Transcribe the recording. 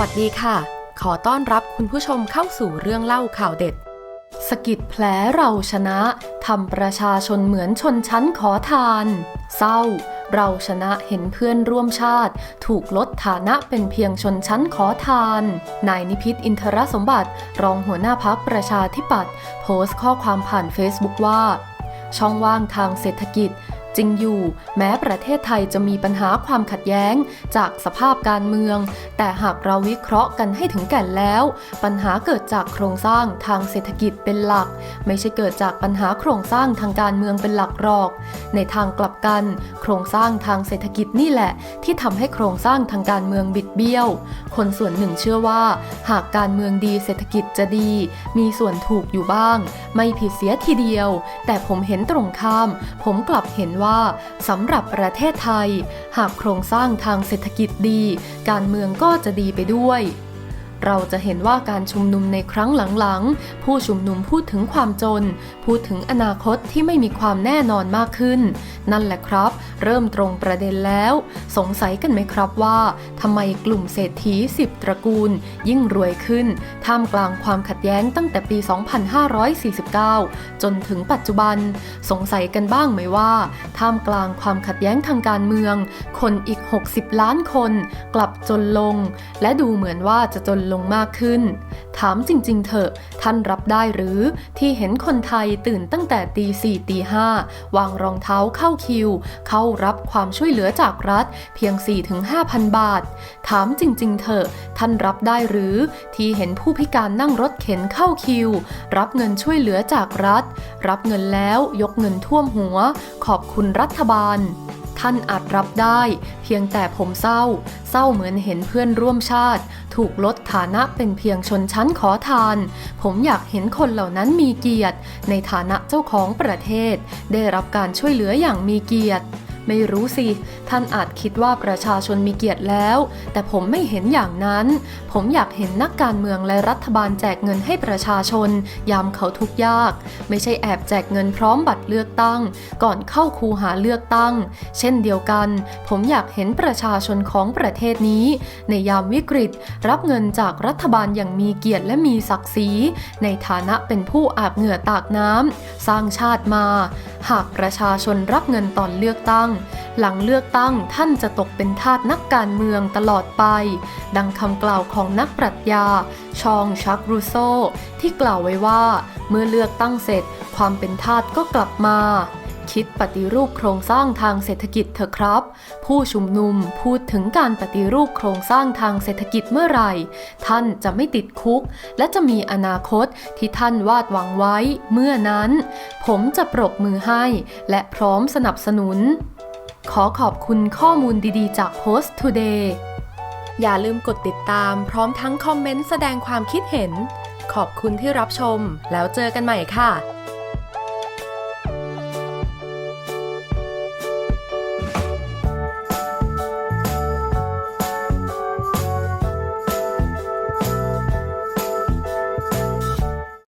วัสดีค่ะ ขอต้อนรับคุณผู้ชมเข้าสู่เรื่องเล่าข่าวเด็ด สกิดแผลเราชนะทำประชาชนเหมือนชนชั้นขอทาน เศร้า เราชนะเห็นเพื่อนร่วมชาติ ถูกลดฐานะเป็นเพียงชนชั้นขอทาน นายนิพิษอินทรสมบัติ รองหัวหน้าพักประชาธิปัตย์โพสต์ข้อความผ่านเฟซบุ๊กว่า ช่องว่างทางเศรษฐกิจ จริงอยู่ แม้ประเทศไทยจะมีปัญหาความขัดแย้งจากสภาพการเมือง แต่หากเราวิเคราะห์กันให้ถึงแก่นแล้ว ปัญหาเกิดจากโครงสร้างทางเศรษฐกิจเป็นหลัก ไม่ใช่เกิดจากปัญหาโครงสร้างทางการเมืองเป็นหลักหรอก ในทางกลับกัน โครงสร้างทางเศรษฐกิจนี่แหละ ที่ทำให้โครงสร้างทางการเมืองบิดเบี้ยว คนส่วนหนึ่งเชื่อว่า หากการเมืองดีเศรษฐกิจจะดี มีส่วนถูกอยู่บ้าง ไม่ผิดเสียทีเดียว แต่ผมเห็นตรงข้าม ผมกลับเห็นว่าสำหรับประเทศไทย หากโครงสร้างทางเศรษฐกิจดี การเมืองก็จะดีไปด้วย เราจะเห็นว่าการชุมนุมในครั้งหลังๆ ผู้ชุมนุมพูดถึงความจน พูดถึงอนาคตที่ไม่มีความแน่นอนมากขึ้น นั่นแหละครับ เริ่มตรงประเด็นแล้ว สงสัยกันไหมครับว่าทำไมกลุ่มเศรษฐีสิบตระกูล ยิ่งรวยขึ้น ท่ามกลางความขัดแย้งตั้งแต่ปี 2549 จนถึงปัจจุบัน สงสัยกันบ้างไหมว่า ท่ามกลางความขัดแย้งทางการเมือง คนอีก 60 ล้านคน กลับจนลง และดูเหมือนว่าจะจนลงมากขึ้น ถามจริงๆ เถอะ ท่านรับได้หรือที่เห็นคนไทยตื่นตั้งแต่ตีสี่ตีห้าวางรองเท้าเข้าคิว เข้ารับความช่วยเหลือจากรัฐ เพียง 4-5,000 บาท ถามจริงๆ เถอะ ท่านรับได้หรือ ที่เห็นผู้พิการนั่งรถเข็นเข้าคิว รับเงินช่วยเหลือจากรัฐ รับเงินแล้วยกเงินท่วมหัว ขอบคุณรัฐบาล ท่านอาจรับได้ เพียงแต่ผมเศร้า เศร้าเหมือนเห็นเพื่อนร่วมชาติ ถูกลดฐานะเป็นเพียงชนชั้นขอทาน ผมอยากเห็นคนเหล่านั้นมีเกียรติ ในฐานะเจ้าของประเทศ ได้รับการช่วยเหลืออย่างมีเกียรติ ไม่รู้สิ ท่านอาจคิดว่าประชาชนมีเกียรติแล้ว แต่ผมไม่เห็นอย่างนั้น ผมอยากเห็นนักการเมืองและรัฐบาลแจกเงินให้ประชาชน ยามเขาทุกข์ยาก ไม่ใช่แอบแจกเงินพร้อมบัตรเลือกตั้ง ก่อนเข้าคูหาเลือกตั้ง เช่นเดียวกัน ผมอยากเห็นประชาชนของประเทศนี้ ในยามวิกฤต รับเงินจากรัฐบาลอย่างมีเกียรติและมีศักดิ์ศรีในฐานะเป็นผู้อาบเหงื่อตากน้ำสร้างชาติมา หากประชาชนรับเงินตอนเลือกตั้ง หลังเลือกตั้งท่านจะตกเป็นทาสนักการเมืองตลอดไป ดังคำกล่าวของนักปรัชญา ชองชักรูโซ ที่กล่าวไว้ว่า เมื่อเลือกตั้งเสร็จ ความเป็นทาสก็กลับมาคิดปฏิรูปโครงสร้างทางเศรษฐกิจเถอะครับ ผู้ชุมนุมพูดถึงการปฏิรูปโครงสร้างทางเศรษฐกิจเมื่อไหร่ ท่านจะไม่ติดคุก และจะมีอนาคตที่ท่านวาดหวังไว้ เมื่อนั้น ผมจะปรบมือให้ และพร้อมสนับสนุน ขอขอบคุณข้อมูลดีๆ จาก Post Today อย่าลืมกดติดตามพร้อมทั้งคอมเมนต์แสดงความคิดเห็น ขอบคุณที่รับชม แล้วเจอกันใหม่ค่ะ